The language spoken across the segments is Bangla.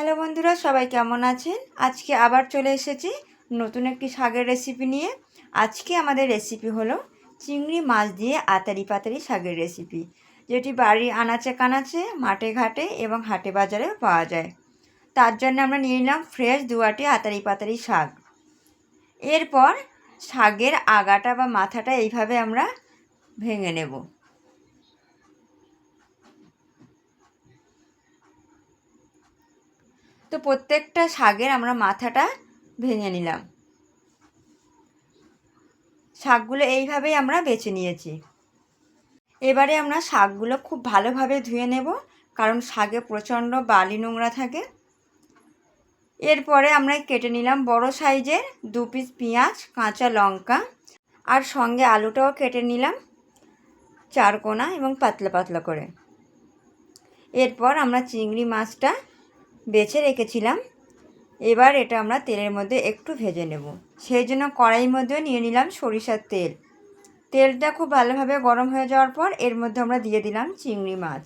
হ্যালো বন্ধুরা, সবাই কেমন আছেন? আজকে আবার চলে এসেছি নতুন একটি শাকের রেসিপি নিয়ে। আজকে আমাদের রেসিপি হলো চিংড়ি মাছ দিয়ে আতারি পাতারি শাকের রেসিপি যেটি বাড়ির আনাচে কানাচে, মাঠে ঘাটে এবং হাটে বাজারে পাওয়া যায়। তার জন্য আমরা নিয়ে নিলাম ফ্রেশ দুয়াটি আতারি পাতারি শাক। এরপর শাকের আগাটা বা মাথাটা এইভাবে আমরা ভেঙে নেব। তো প্রত্যেকটা শাকের আমরা মাথাটা ভেঙে নিলাম। শাকগুলো এইভাবেই আমরা বেছে নিয়েছি। এবারে আমরা শাকগুলো খুব ভালোভাবে ধুয়ে নেব, কারণ শাকে প্রচণ্ড বালি নোংরা থাকে। এরপরে আমরা কেটে নিলাম বড় সাইজের দু পিস পেঁয়াজ, কাঁচা লঙ্কা, আর সঙ্গে আলুটাও কেটে নিলাম চার কোনা এবং পাতলা পাতলা করে। এরপর আমরা চিংড়ি মাছটা বেছে রেখেছিলাম। এবার এটা আমরা তেলের মধ্যে একটু ভেজে নেব। সেই জন্য কড়াইয়ের মধ্যে নিয়ে নিলাম সরিষার তেল। তেলটা খুব ভালোভাবে গরম হয়ে যাওয়ার পর এর মধ্যে আমরা দিয়ে দিলাম চিংড়ি মাছ।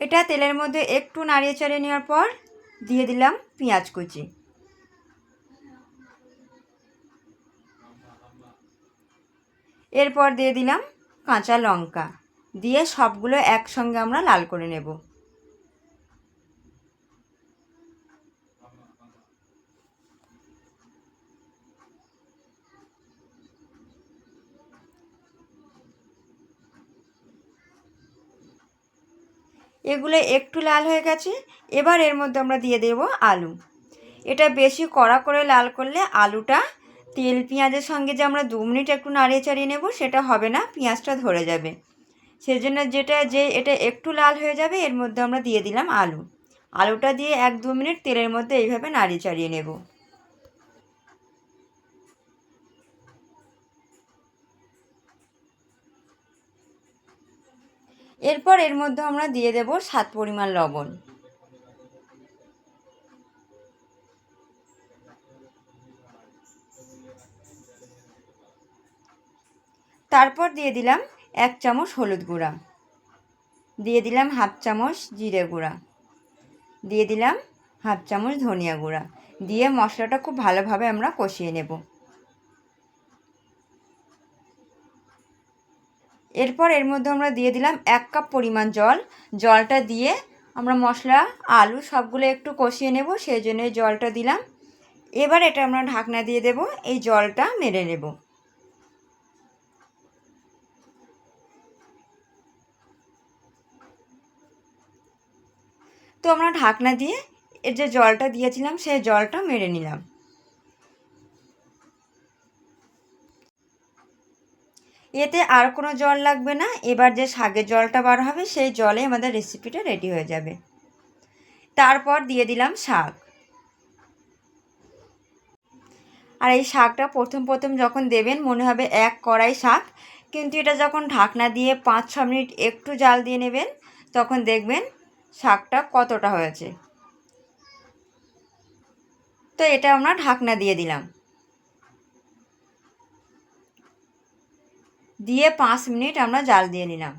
এটা তেলের মধ্যে একটু নাড়িয়ে চাড়িয়ে নেওয়ার পর দিয়ে দিলাম পেঁয়াজ কুচি। এরপর দিয়ে দিলাম কাঁচা লঙ্কা। দিয়ে সবগুলো একসঙ্গে আমরা লাল করে নেব। এগুলো একটু লাল হয়ে গেছে, এবার এর মধ্যে আমরা দিয়ে দেব আলু। এটা বেশি কড়া করে লাল করলে আলুটা তেল পেঁয়াজের সঙ্গে যে আমরা দু মিনিট একটু নাড়িয়ে চাড়িয়ে নেব, সেটা হবে না, পেঁয়াজটা ধরে যাবে। সেজন্য যেটা, যে এটা একটু লাল হয়ে যাবে, এর মধ্যে আমরা দিয়ে দিলাম আলু। আলুটা দিয়ে এক দু মিনিট তেলের মধ্যে এইভাবে নাড়িয়ে চাড়িয়ে নেব। এরপর এর মধ্যে আমরা দিয়ে দেব সাত পরিমাণ লবণ। তারপর দিয়ে দিলাম এক চামচ হলুদ গুঁড়া। দিয়ে দিলাম হাফ চামচ জিরে গুঁড়া। দিয়ে দিলাম হাফ চামচ ধনিয়া গুঁড়া। দিয়ে মশলাটা খুব ভালোভাবে আমরা কষিয়ে নেব। এরপর এর মধ্যে আমরা দিয়ে দিলাম এক কাপ পরিমাণ জল। জলটা দিয়ে আমরা মশলা, আলু সবগুলো একটু কষিয়ে নেব, সেই জন্য জলটা দিলাম। এবার এটা আমরা ঢাকনা দিয়ে দেব, এই জলটা মেরে নেব। তো আমরা ঢাকনা দিয়ে এর যে জলটা দিয়েছিলাম, সেই জলটা মেরে নিলাম। এতে আর কোনো জল লাগবে না। এবার যে শাকের জলটা বার হবে, সেই জলে আমাদের রেসিপিটা রেডি হয়ে যাবে। তারপর দিয়ে দিলাম শাক। আর এই শাকটা প্রথম প্রথম যখন দেবেন, মনে হবে এক কড়াই শাক। কিন্তু এটা যখন ঢাকনা দিয়ে পাঁচ ছ মিনিট একটু জাল দিয়ে নেবেন, তখন দেখবেন শাকটা কতটা হয়েছে? তো এটা আমরা ঢাকনা দিয়ে দিলাম। দিয়ে পাঁচ মিনিট আমরা জাল দিয়ে নিলাম।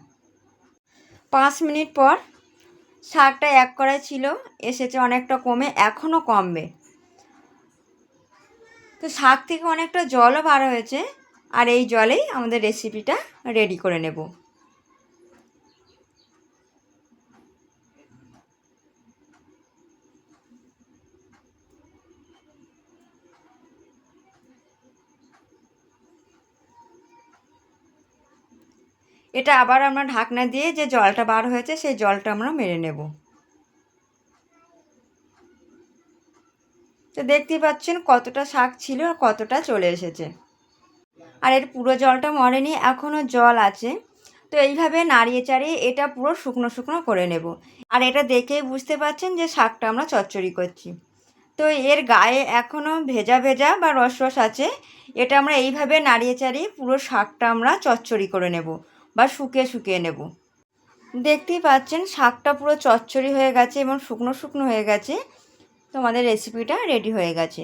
পাঁচ মিনিট পর শাকটা এক কড়াই ছিল, এসেছে অনেকটা কমে, এখনও কমবে। তো শাক থেকে অনেকটা জলও বার হয়েছে, আর এই জলেই আমাদের রেসিপিটা রেডি করে নেব। এটা আবার আমরা ঢাকনা দিয়ে যে জলটা বার হয়েছে, সেই জলটা আমরা মেরে নেব। তো দেখতেই পাচ্ছেন কতটা শাক ছিল আর কতটা চলে এসেছে। আর এর পুরো জলটা মরেনি এখনও জল আছে। তো এইভাবে নাড়িয়ে চাড়িয়ে এটা পুরো শুকনো শুকনো করে নেব। আর এটা দেখেই বুঝতে পারছেন যে শাকটা আমরা চচ্চড়ি করছি। তো এর গায়ে এখনও ভেজা ভেজা বা রস রস আছে। এটা আমরা এইভাবে নাড়িয়ে চাড়িয়ে পুরো শাকটা আমরা চচ্চড়ি করে নেব। বা শুকিয়ে শুকিয়ে নেব। দেখতেই পাচ্ছেন, শাকটা পুরো চচ্চড়ি হয়ে গেছে এবং শুকনো শুকনো হয়ে গেছে। তোমাদের রেসিপিটা রেডি হয়ে গেছে।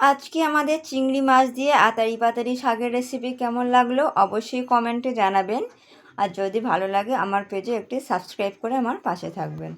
আজকে আমাদের চিংড়ি মাছ দিয়ে আতারি পাতারি শাকের রেসিপি কেমন লাগল অবশ্যই কমেন্টে জানাবেন। আর যদি ভালো লাগে, আমার পেজে একটি সাবস্ক্রাইব করে আমার পাশে থাকবেন।